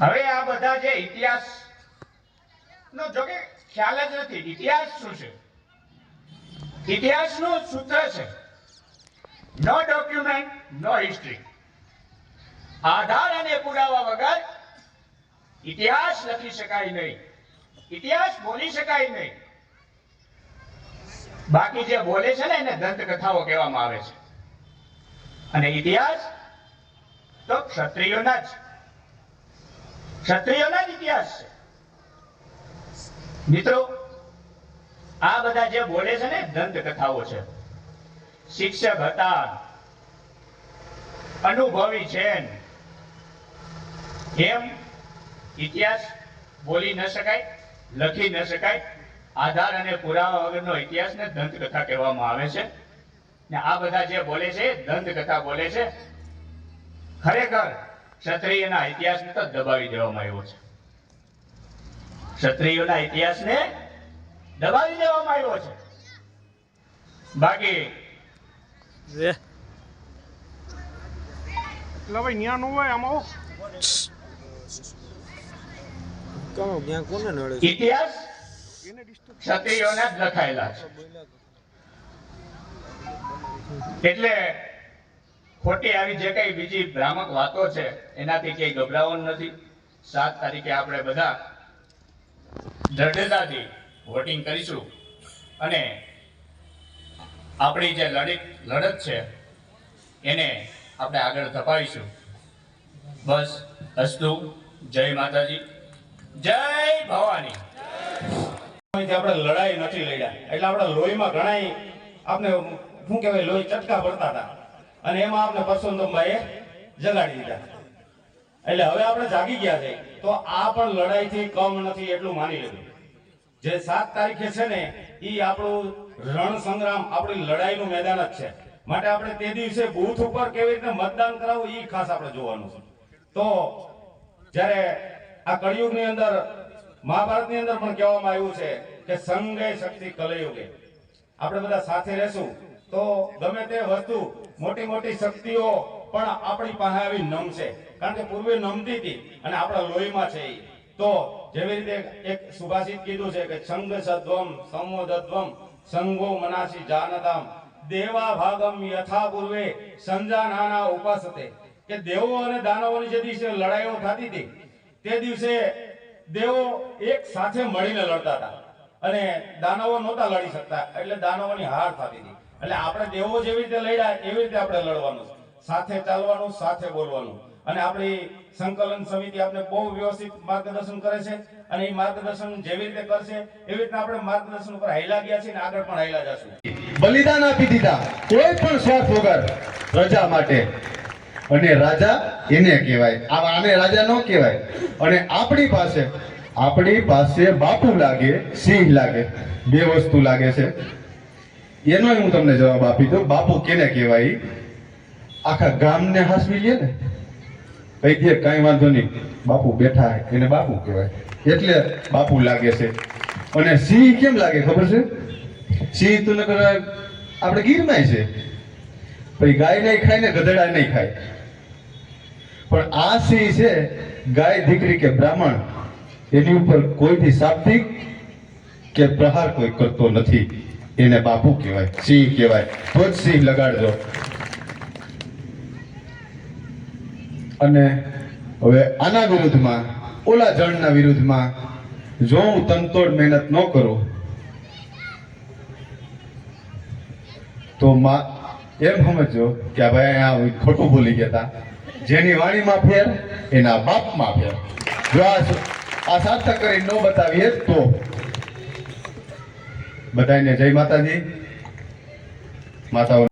હવે આ બધા જે ઇતિહાસ નો જોકે ખ્યાલ જ નથી, ઇતિહાસ શું છે? ઇતિહાસનું સૂત્ર છે, નો ડોક્યુમેન્ટ, નો હિસ્ટ્રી. આધાર અને પુરાવા વગર ઇતિહાસ લખી શકાય નહીં, ઇતિહાસ બોલી શકાય નહીં. બાકી જે બોલે છે ને, એને દંતકથાઓ કહેવામાં આવે છે. અને ઇતિહાસ તો ક્ષત્રિયોના જ. ક્ષત્રિયોના જ ઇતિહાસ છે. મિત્રો, આ બધા જે બોલે છે ને, દંતકથાઓ છે. શિક્ષક હતા, અનુભવી છે એમ. ઇતિહાસ બોલી ન શકાય, લખી ન શકાય. આધાર અને પુરાવા વગરનો ઇતિહાસને દંતકથા કહેવામાં આવે છે. ને આ બધા જે બોલે છે દંતકથા બોલે છે. ખરેખર ક્ષત્રિયના ઇતિહાસને તો દબાવી દેવામાં આવ્યો છે. ક્ષત્રિયોના ઇતિહાસને દબાવી દેવામાં આવ્યો છે. બાકી એટલે ભાઈ ન્યા નો હોય આમાં હો. કોણ કોને નડે ઇતિહાસ ક્ષત્રિયોના લખાયેલા છે. એટલે ખોટી આવી જે કઈ બીજી ભ્રામક વાતો છે, એનાથી કઈ ગભરાવાનું નથી. સાત તારીખે આપણે બધા દ્રઢતાથી વોટિંગ કરીશું. અને આપણી જે લડત લડત છે, એને આપણે આગળ ધપાવીશું. બસ, અસ્તુ, જય માતાજી. જય ભવાની. આપણે લડાઈ નથી લડ્યા. એટલે આપણે લોહીમાં ઘણાય આપણે શું કહેવાય, લોહી ચટકા પડતા હતા. અને એમાં આપણે પરસોત્તમભાઈએ જગાડી દીધા. એટલે હવે આપણે જાગી ગયા છે. તો આ પણ લડાઈથી કમ નથી એટલું માની લીધું જે સાત તારીખે છે ને એ આપણું રણ સંગ્રામ, આપણી લડાઈનું મેદાન જ છે. માટે આપણે તે દિવસે બૂથ ઉપર કેવી રીતે મતદાન કરાવવું એ ખાસ આપણે જોવાનું છે. તો જ્યારે આ કળિયુગની અંદર, મહાભારતની અંદર પણ કહેવામાં આવ્યું છે કે સંગે શક્તિ કલયુગે. આપણે બધા સાથે રહેશું. તો ગમે તે વસ્તુ, મોટી મોટી શક્તિઓ પણ આપણી પાસે આવી નમશે કારણ કે પૂર્વે નમતી હતી અને આપણા લોહીમાં છે તો જેવી રીતે એક સુભાષિત કીધું છે કે સંગ સદ્વમ સંવોદત્વમ સંગો મનાસી જાનતામ. દેવા ભાગમ યથા પૂર્વે સંજાનાના ઉપાસતે. કે દેવો અને દાનવોની જે દિવસે લડાઈઓ થતી હતી, તે દિવસે દેવો એક સાથે મળીને લડતા હતા. અને દાનવો નહોતા લડી શકતા, એટલે દાનવોની હાર થતી હતી. એટલે આપણે દેવો જેવી રીતે લડ્યા, એવી રીતે આપણે લડવાનું સાથે ચાલવાનું, સાથે બોલવાનું. અને આપણી સંકલન સમિતિ આપણે બહુ વ્યવસ્થિત માર્ગદર્શન કરે છે અને એ માર્ગદર્શન જેવી રીતે કરશે, એવી રીતે આપણે માર્ગદર્શન ઉપર હાઈલા ગયા છીએ આગળ પણ હાઈલા જશું. બલિદાન આપી દીધા. કોઈ પણ સ્વાર્થ વગર પ્રજા માટે. અને રાજા એને કહેવાય. આ આને રાજા ન કહેવાય. અને આપણી પાસે આપણી પાસે બાપુ લાગે, સિંહ લાગે, બે વસ્તુ લાગે છે. એનો હું તમને જવાબ આપી દઉં. બાપુ કેને કહેવાય? આખા ગામને હાસવી લે ને? કઈ દે, કાંઈ વાંધો નહીં. બાપુ બેઠા એને બાપુ કહેવાય. એટલે બાપુ લાગે છે. અને સિંહ કેમ લાગે, ખબર છે? સિંહ તો નકર આપણે ગીરમાંય છે. પછી ગાય નહીં ખાય ને ગધેડા નહીં ખાય. પણ આ સિંહ છે, ગાય દીકરી કે બ્રાહ્મણ, એની ઉપર કોઈથી શાબ્દિક કે પ્રહાર કોઈ કરતો નથી. એને બાપુ કહેવાય, સિંહ કહેવાય. તો જ સિંહ લગાડજો. અને હવે આના વિરુદ્ધમાં, ઓલા જણના વિરુદ્ધમાં, જો હું તનતોડ મહેનત ન કરું, તો માં એમ સમજો કે આ ભાઈ અહીંયા ખોટું બોલી ગયા હતા. જેની વાણીમાં ફેર, એના બાપમાં ફેર. જો આ આ સાર્થક કરી ન બતાવીએ તો બધાને જય માતાજી. માતાઓ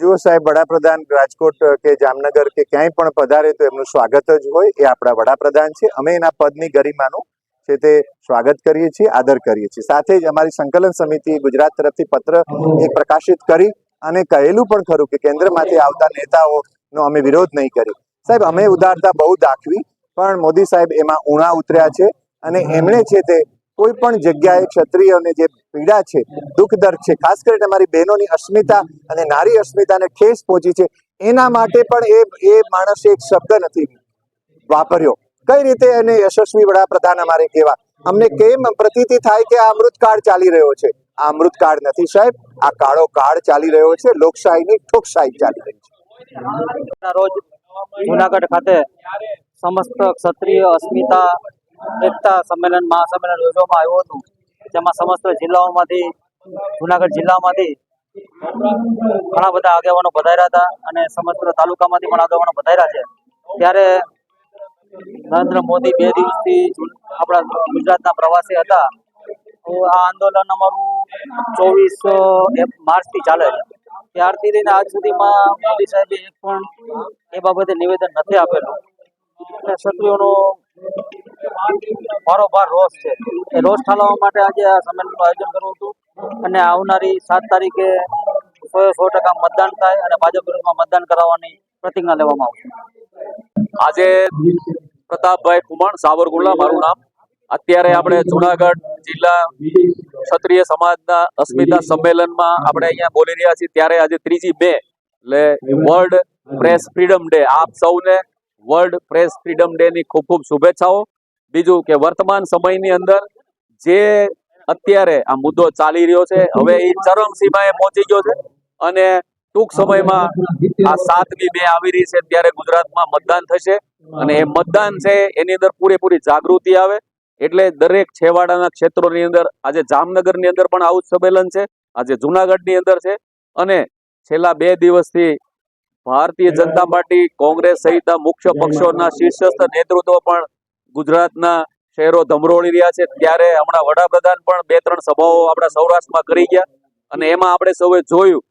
જુઓ સાહેબ, વડાપ્રધાન રાજકોટ કે જામનગર કે ક્યાંય પણ પધારે તો એમનું સ્વાગત જ હોય. એ આપણા વડાપ્રધાન છે. અમે એના પદની ગરિમાનું છે તે સ્વાગત કરીએ છીએ, આદર કરીએ છીએ. સાથે જ અમારી સંકલન સમિતિ ગુજરાત તરફથી પત્ર એક પ્રકાશિત કરી અને કહેલું પણ ખરું કે કેન્દ્રમાંથી આવતા નેતાઓનો અમે વિરોધ નહીં કરી. સાહેબ, અમે ઉદારતા બહુ દાખવી, પણ મોદી સાહેબ એમાં ઉણા ઉતર્યા છે અને એમણે છે તે કોઈ પણ જગ્યાએ ક્ષત્રિયોને જે પીડા છે, દુઃખ દર્દ છે. ખાસ કરીને મારી બહેનોની અસ્મિતા અને નારી અસ્મિતાને ઠેસ પહોંચી છે. એના માટે પણ એ એ માણસે એક શબ્દ નથી વાપર્યો. કઈ રીતે એને યશસ્વી વડાપ્રધાન અમારે કેવા અમને કેમ પ્રતીતિ થાય કે આ અમૃતકાળ ચાલી રહ્યો છે? આ અમૃતકાળ નથી સાહેબ. આ કાળો કાળ ચાલી રહ્યો છે. લોકશાહીની ઠોકશાહી ચાલી રહી છે. રોજ જુનાગઢ ખાતે સમસ્ત ક્ષત્રિય અસ્મિતા એકતા સંમેલન, મહાસંમેલન યોજવામાં આવ્યું હતું. જેમાં સમસ્ત જિલ્લાઓમાંથી, જુનાગઢ જિલ્લામાંથી ઘણા બધા આગેવાનો પધાર્યા હતા અને સમસ્ત તાલુકામાંથી પણ આગેવાનો પધાર્યા છે. ત્યારે નરેન્દ્ર મોદી બે દિવસથી આપણા ગુજરાતના પ્રવાસી હતા. તો આ આંદોલન અમારું ચોવીસ માર્ચથી ચાલે છે. ત્યારથી લઈને આજ સુધીમાં મોદી સાહેબે એક પણ એ બાબતે નિવેદન નથી આપેલું. અને ક્ષત્રિયોનો ભારોભાર રોષ છે. એ રોષ ઠાલવવા માટે આજે આ સંમેલનનું આયોજન કરવું હતું. અને આવનારી સાત તારીખે સો સો ટકા મતદાન થાય અને ભાજપ વિરુદ્ધમાં મતદાન કરાવવાની પ્રતિજ્ઞા લેવામાં આવશે. આજે પ્રતાપભાઈ કુમણ સાવરકુંડલા, મારું નામ. અત્યારે આપણે જુનાગઢ જિલ્લા ક્ષત્રિય સમાજના અસ્મિતા સંમેલનમાં આપણે અહીંયા બોલી રહ્યા છીએ. ત્યારે આજે ત્રીજી મે એટલે વર્લ્ડ પ્રેસ ફ્રીડમ ડે આપ સૌને વર્લ્ડ પ્રેસ ફ્રીડમ ડે ની ખૂબ ખૂબ શુભેચ્છાઓ. બીજું કે વર્તમાન સમયની અંદર જે અત્યારે આ મુદ્દો ચાલી રહ્યો છે, હવે એ ચરમ સીમાએ પહોંચી ગયો છે અને ટૂંક સમયમાં આ સાતમી બે આવી રહી છે ત્યારે ગુજરાતમાં મતદાન થશે અને એ મતદાન છે એની અંદર પૂરેપૂરી જાગૃતિ આવે. એટલે દરેક છેવાડાના ક્ષેત્રોની અંદર આજે જામનગરની અંદર પણ આવું સંમેલન છે, આજે જુનાગઢની અંદર છે અને છેલ્લા બે દિવસથી ભારતીય જનતા પાર્ટી, કોંગ્રેસ સહિતના મુખ્ય પક્ષોના શીર્ષસ્થ નેતૃત્વ પણ ગુજરાતના શહેરો ધમરોળી રહ્યા છે. ત્યારે હમણાં વડાપ્રધાન પણ બે ત્રણ સભાઓ આપણા સૌરાષ્ટ્રમાં કરી ગયા. અને એમાં આપણે સૌએ જોયું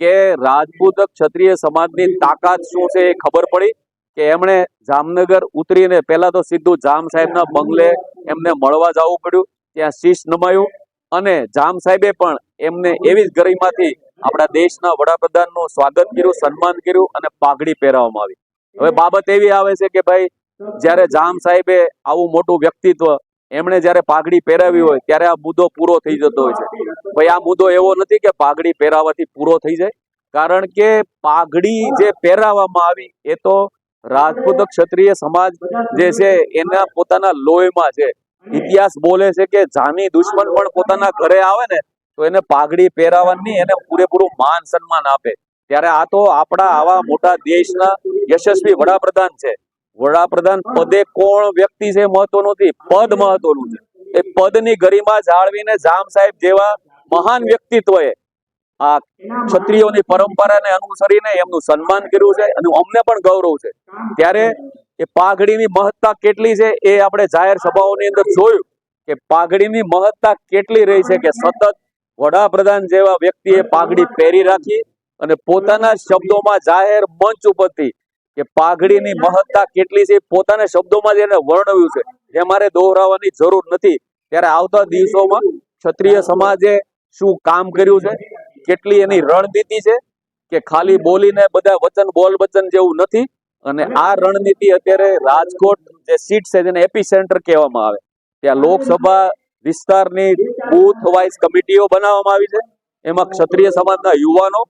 કે રાજપૂત ક્ષત્રિય સમાજની તાકાત શું છે એ ખબર પડી કે એમણે જામનગર ઉતરીને પહેલા તો સીધું જામ સાહેબના બંગલે એમને મળવા જવું પડ્યું. ત્યાં શીશ નમાયું અને જામ સાહેબે પણ એમને એવી જ ગરીમાંથી આપણા દેશના વડાપ્રધાનનું સ્વાગત કર્યું, સન્માન કર્યું અને પાઘડી પહેરાવવામાં આવી. હવે બાબત એવી આવે છે કે ભાઈ જ્યારે જામ સાહેબે આવું મોટું વ્યક્તિત્વ એમણે જ્યારે પાઘડી પહેરાવી હોય, ત્યારે આ મુદ્દો પૂરો થઈ જતો હોય છે. ભાઈ, આ મુદ્દો એવો નથી કે પાઘડી પહેરાવાથી પૂરો થઈ જાય. કારણ કે પાઘડી જે પહેરાવવામાં આવી, એ તો રાજપૂત ક્ષત્રિય સમાજ જે છે, એના પોતાના લોહીમાં છે. ઇતિહાસ બોલે છે કે જાની દુશ્મન પણ પોતાના ઘરે આવે ને, તો એને પાઘડી પહેરાવાની એને પૂરેપૂરું માન સન્માન આપે. ત્યારે આ તો આપણા આવા મોટા દેશના યશસ્વી વડાપ્રધાન છે. વડાપ્રધાન પદે કોણ વ્યક્તિ છે મહત્વનું નથી, પદ મહત્વનું છે. એ પદની ગરિમા જાળવીને જામ સાહેબ જેવા મહાન વ્યક્તિત્વએ આ ક્ષત્રિયોની પરંપરાને અનુસરીને એમનું સન્માન કર્યું છે અને અમને પણ ગૌરવ છે. ત્યારે એ પાઘડીની મહત્તા કેટલી છે એ આપણે જાહેર સભાઓની અંદર જોયું કે પાઘડીની મહત્તા કેટલી રહી છે કે સતત વડાપ્રધાન જેવા વ્યક્તિએ પાઘડી પહેરી રાખી અને પોતાના શબ્દોમાં જાહેર મંચ ઉપરથી કે પાઘડીની મહત્તા કેટલી છે પોતાના શબ્દોમાં જ એને વર્ણવ્યું છે. જે મારે દોહરાવવાની જરૂર નથી. ત્યારે આવતા દિવસોમાં ક્ષત્રિય સમાજે શું કામ કર્યું છે? કેટલી એની રણનીતિ છે? કે ખાલી બોલીને બધા વચન બોલ વચન જેવું નથી. અને આ રણનીતિ અત્યારે રાજકોટ જે સીટ છે જેને એપી સેન્ટર કહેવામાં આવે ત્યાં લોકસભા વિસ્તારની બુથ વાઇઝ કમિટીઓ બનાવવામાં આવી છે. એમાં ક્ષત્રિય સમાજના યુવાનો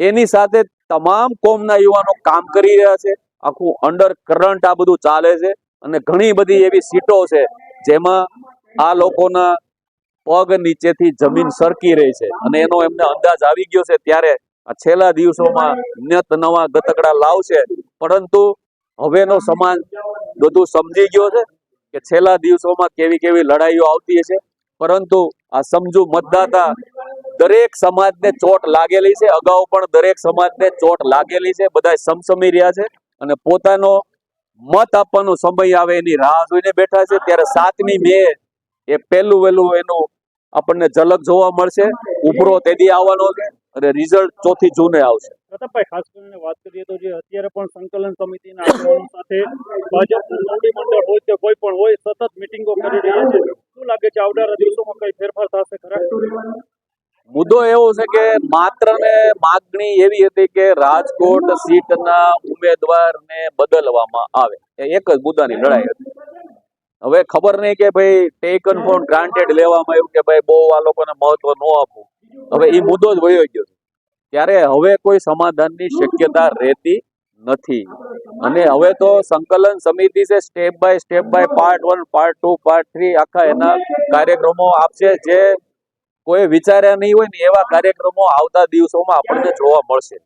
એની સાથે તમામ કોમના યુવાનો કામ કરી રહ્યા છે. આખું અંડર કરંટ આ બધું ચાલે છે અને ઘણી બધી એવી સીટો છે જેમાં આ લોકોના પગ નીચેથી જમીન સરકી રહી છે અને એનો એમને અંદાજ આવી ગયો છે ત્યારે આ છેલ્લા દિવસોમાં નત નવા ગતકડા લાવશે. પરંતુ હવેનો સમાજ બધું સમજી ગયો છે કે છેલ્લા દિવસોમાં કેવી કેવી લડાઈઓ આવતી હશે. પરંતુ આ સમજુ મતદાતા દરેક સમાજને ચોટ લાગેલી છે. અગાઉ પણ દરેક સમાજને ચોટ લાગેલી છે. બધા સમસમી રહ્યા છે અને પોતાનો મત આપવાનો સમય આવે એની રાહ જોઈને બેઠા છે. ત્યારે સાતમી મે એ પહેલું વહેલું એનું આપણને ઝલક જોવા મળશે. ઉભરો તેદી આવવાનો છે અને રિઝલ્ટ ચોથી જૂને આવશે. પ્રતાપભાઈ, ખાસ કરીને વાત કરીએ તો જે અત્યારે પણ સંકલન સમિતિના આગેવાનો સાથે ભાજપનું મોવડી મંડળ હોય કે કોઈ પણ હોય, સતત મિટિંગો શું લાગે છે? આવનારા દિવસોમાં કઈ ફેરફાર થશે ખરા? મુદ્દો એવો છે કે માત્ર ને માગણી એવી હતી કે રાજકોટ સીટના ઉમેદવારને બદલવામાં આવે. એક જ મુદ્દાની લડાઈ હતી. હવે ખબર નહીં કે ભાઈ ટેકન ફોન ગ્રાન્ટેડ લેવામાં આવ્યું કે ભાઈ બહુ આ લોકોને મહત્વ ન આપવું. હવે એ મુદ્દો જ વયો ગયો છે. ત્યારે હવે કોઈ સમાધાનની શક્યતા રહેતી નથી. અને હવે તો સંકલન સમિતિ છે step by step by part one part two part three આખા એના કાર્યક્રમો આપશે જે કોઈ વિચાર્યા નહીં હોય ને એવા કાર્યક્રમો આવતા દિવસોમાં આપણને જોવા મળશે.